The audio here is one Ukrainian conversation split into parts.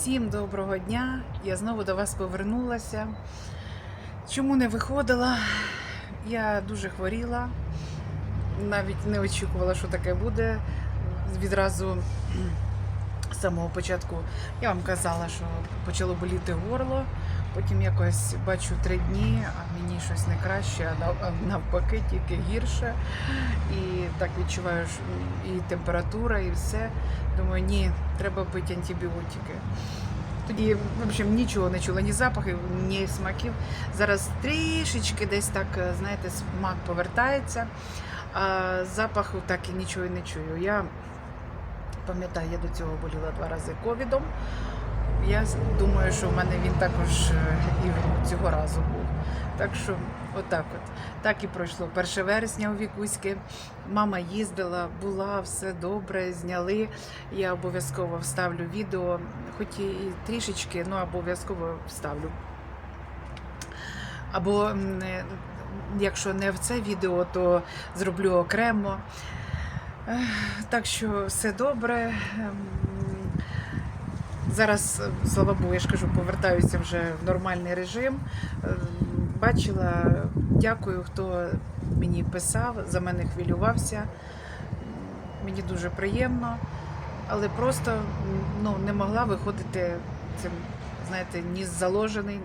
Всім доброго дня! Я знову до вас повернулася. Чому не виходила? Я дуже хворіла, навіть не очікувала, що таке буде. Відразу з самого початку я вам казала, що почало боліти горло. Потім якось бачу три дні, а мені щось не краще, а навпаки, тільки гірше. І так відчуваю, і температура, і все. Думаю, ні, треба пити антибіотики. Тоді, в общем, нічого не чула, ні запахів, ні смаків. Зараз трішечки десь так, е, знаєте, смак повертається, а запаху так і нічого не чую. Я пам'ятаю, я до цього боліла два рази ковідом. Я думаю, що в мене він також е, і цього разу був. Так що, отак от. Так і пройшло 1 вересня у Вікуськи. Мама їздила, була, все добре, зняли. Я обов'язково вставлю відео, хоч і трішечки, ну обов'язково вставлю. Або якщо не в це відео, то зроблю окремо. Так що все добре. Зараз, е, слава Богу, я ж кажу, повертаюся вже в нормальний режим. Е, Бачила, дякую, хто мені писав, за мене хвилювався. Мені дуже приємно, але просто ну, не могла виходити цим, знаєте, ні заложений,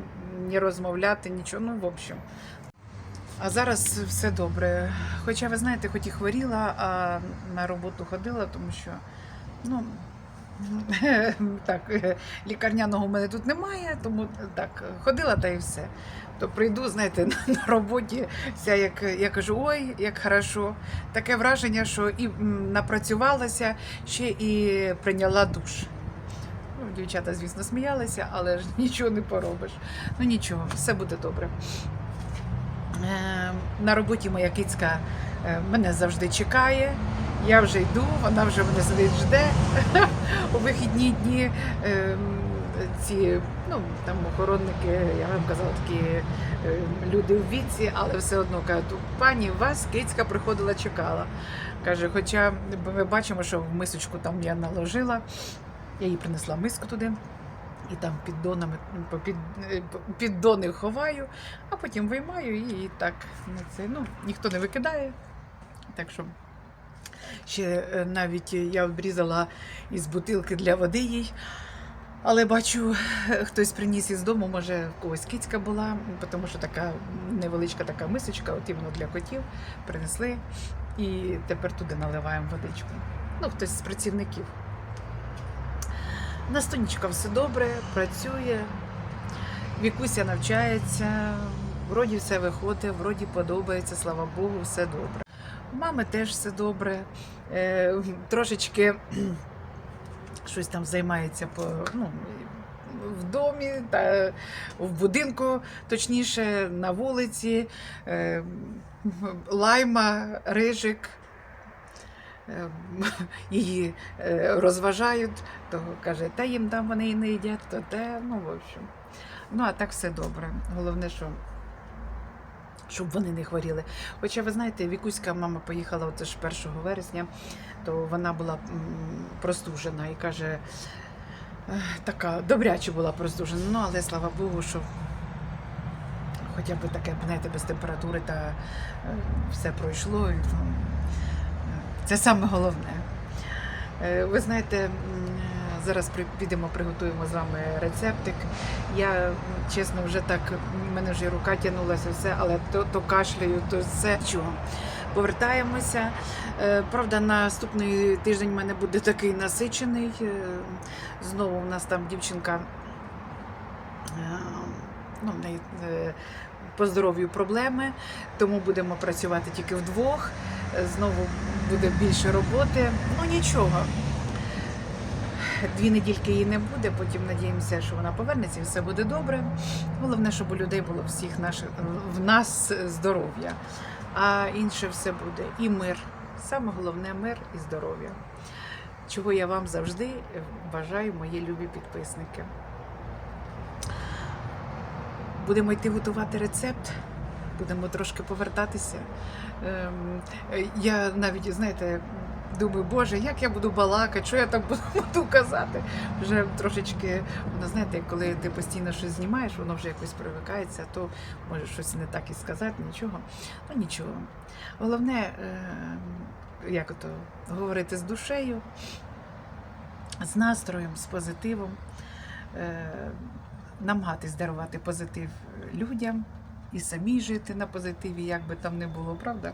ні розмовляти, нічого. Ну, в общем. А зараз все добре. Хоча, ви знаєте, хоч і хворіла, а на роботу ходила, тому що, ну, так, лікарняного в мене тут немає, тому так, ходила та і все. То прийду, знаєте, на, на роботі вся як я кажу, ой, як хорошо. Таке враження, що і напрацювалася, ще і прийняла душ. Ну, дівчата, звісно, сміялися, але ж нічого не поробиш. Ну нічого, все буде добре. Е, На роботі моя кицька е, мене завжди чекає. Я вже йду, вона вже мене сидить жде у вихідні дні. е, Ці ну там охоронники, я вам казала, такі е, люди в віці, але все одно кажуть, пані, вас кицька приходила, чекала. Каже, хоча ми бачимо, що в мисочку там я наложила, я їй принесла миску туди. І там піддонами під, е, піддони ховаю, а потім виймаю і так ну, це, ну, ніхто не викидає. Так що ще е, навіть я обрізала із бутилки для води їй. Але бачу, хтось приніс із дому, може, в когось кицька була, тому що така невеличка така мисочка, от іменно для котів, принесли. І тепер туди наливаємо водичку. Ну, хтось з працівників. На все добре, працює, Вікуся навчається, вроді все виходить, вроді подобається, слава Богу, все добре. Мами теж все добре. Е, трошечки щось там займається по, ну, в домі та в будинку, точніше, на вулиці. Е, лайма, рижик. Е, Її розважають, то каже, та їм там вони і не їдять, то те, ну, в общем. Ну, а так все добре. Головне, що щоб вони не хворіли. Хоча, ви знаєте, Вікуська мама поїхала ж 1 вересня, то вона була простужена і каже, така добряче була простужена. Ну, але слава Богу, що хоча б таке, знаєте, без температури та е, все пройшло. Ну, це саме головне. Е, Ви знаєте, зараз підемо, приготуємо з вами рецептик. Я чесно вже так, мене вже рука тягнулася, все, але то, то кашляю, то все. Чого? Повертаємося. Е, Правда, наступний тиждень в мене буде такий насичений. Е, Знову у нас там дівчинка. е, Ну, в неї по здоров'ю проблеми, тому будемо працювати тільки вдвох. Знову буде більше роботи. Ну нічого. Дві недільки її не буде, потім надіємося, що вона повернеться і все буде добре. Головне, щоб у людей було всіх наших в нас здоров'я, а інше все буде. І мир. Саме головне мир і здоров'я. Чого я вам завжди бажаю, мої любі підписники. Будемо йти готувати рецепт, будемо трошки повертатися. Ем, Я навіть, знаєте, Думаю, боже, як я буду балакати, що я там буду, казати. Вже трошечки, воно знаєте, коли ти постійно щось знімаєш, воно вже якось привикається, то може щось не так і сказати, нічого. Ну нічого. Головне, е, як ото, говорити з душею, з настроєм, з позитивом, е, намагатись дарувати позитив людям і самі жити на позитиві, як би там не було, правда?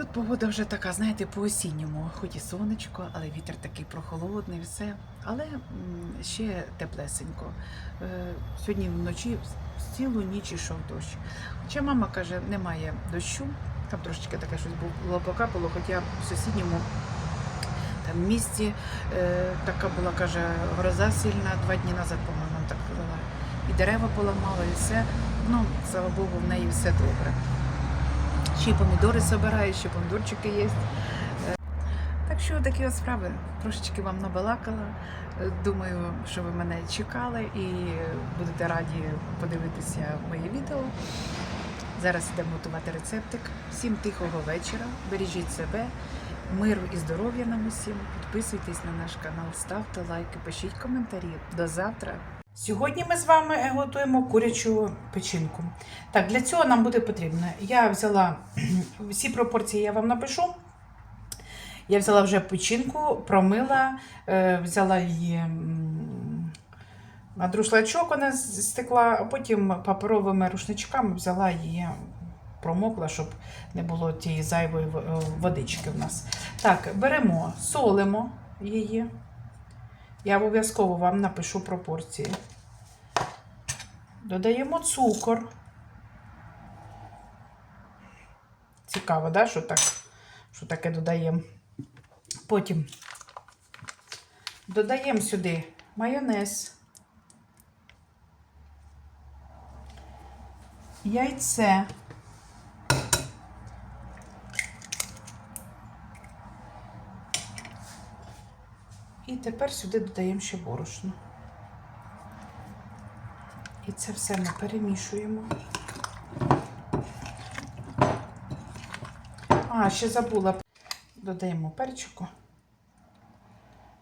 Тут погода вже така, знаєте, по-осінньому, хоч і сонечко, але вітер такий прохолодний, все. Але ще теплесенько. Е, Сьогодні вночі цілу ніч ішов дощ. Хоча мама каже, немає дощу, там трошечки таке щось було покапало, хоча в сусідньому там місті е, така була, каже, гроза сильна, два дні назад, по-моєму, так казала. І дерева поламало, і все. Ну, слава Богу, в неї все добре. Ще й помідори збираю, ще помідорчики є. Е, Так що такі от справи. Трошечки вам набалакала. Е, Думаю, що ви мене чекали і будете раді подивитися моє відео. Зараз йдемо готувати рецептик. Всім тихого вечора. Бережіть себе, миру і здоров'я нам усім. Підписуйтесь на наш канал, ставте лайки, пишіть коментарі. До завтра. Сьогодні ми з вами готуємо курячу печінку. Так, для цього нам буде потрібно. Я взяла всі пропорції, я вам напишу. Я взяла вже печінку, промила, е, взяла її на друшлачок, вона стекла, а потім паперовими рушничками взяла її, промокла, щоб не було тієї зайвої е, водички в нас. Так, беремо, солимо її. Я обов'язково вам напишу пропорції. Додаємо цукор. Цікаво, да, що, так, що таке додаємо. Потім додаємо сюди майонез, яйце. Тепер сюди додаємо ще борошно. І це все ми перемішуємо. А, ще забула. Додаємо перчику.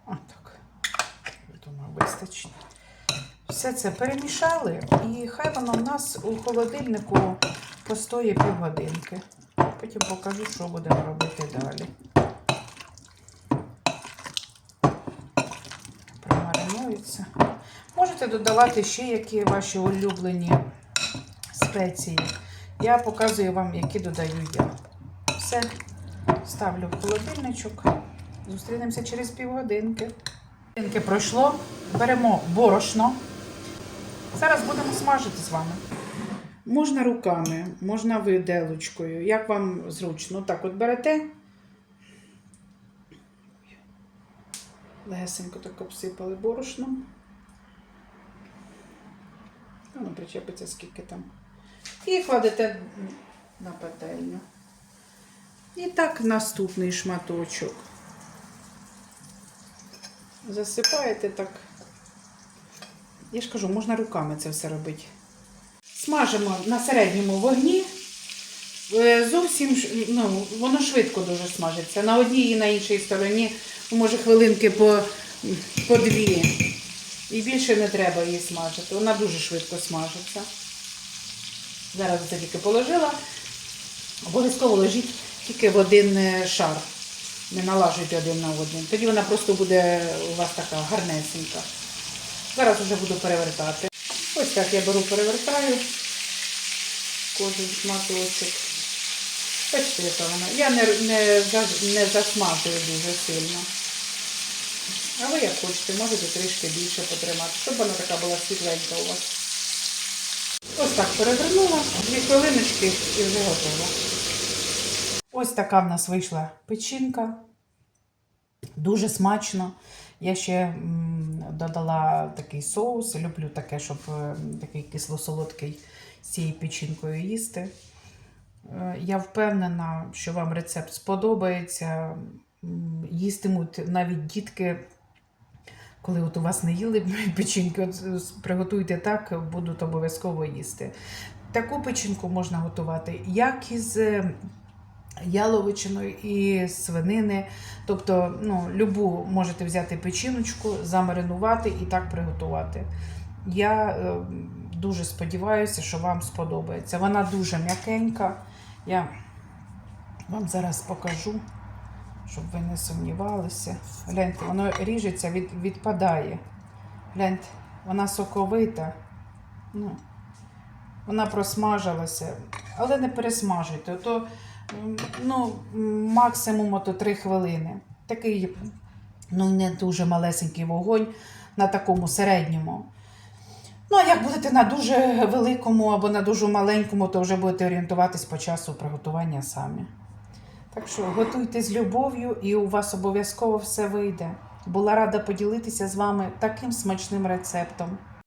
А, так. Думаю, вистачить. Все це перемішали, і хай воно в нас у холодильнику постоє півгодинки. Потім покажу, що будемо робити далі. Промаринується. Можете додавати ще які ваші улюблені спеції. Я показую вам, які додаю я. Все, ставлю в холодильничок. Зустрінемося через півгодинки. Годинки пройшло. Беремо борошно. Зараз будемо смажити з вами. Можна руками, можна виделочкою. Як вам зручно. Так, от берете. Легесенько так обсипали борошном. Воно причепиться скільки там. І кладете на пательню. І так наступний шматочок. Засипаєте так. Я ж кажу, можна руками це все робити. Смажимо на середньому вогні. Е, Зовсім ну, воно швидко дуже смажиться. На одній і на іншій стороні, може, хвилинки по, по дві. І більше не треба її смажити. Вона дуже швидко смажиться. Зараз це тільки положила. Обов'язково ложіть тільки в один е, шар. Не налажуйте один на один. Тоді вона просто буде у вас така гарнесенька. Зараз вже буду перевертати. Ось так я беру, перевертаю кожен шматочок. Бачите, яка вона. Я не, не, не засмажую дуже сильно. А ви як хочете, можете трішки більше потримати, щоб вона така була світленька у вас. Ось так перевернула, дві хвилиночки і вже готова. Ось така в нас вийшла печінка. Дуже смачно. Я ще додала такий соус. Люблю таке, щоб е, такий кисло-солодкий з цією печінкою їсти. Я впевнена, що вам рецепт сподобається. Їстимуть навіть дітки, коли от у вас не їли печінки, от приготуйте так, будуть обов'язково їсти. Таку печінку можна готувати як із е, яловичиною і свинини. Тобто, ну, любу можете взяти печіночку, замаринувати і так приготувати. Я е, дуже сподіваюся, що вам сподобається. Вона дуже м'якенька. Я вам зараз покажу, щоб ви не сумнівалися. Гляньте, воно ріжеться, від, відпадає. Гляньте, вона соковита. Ну, вона просмажилася, але не пересмажуйте. То, ну, максимум ото 3 хвилини. Такий ну, не дуже малесенький вогонь на такому середньому. Ну, а як будете на дуже великому або на дуже маленькому, то вже будете орієнтуватись по часу приготування самі. Так що готуйте з любов'ю, і у вас обов'язково все вийде. Була рада поділитися з вами таким смачним рецептом.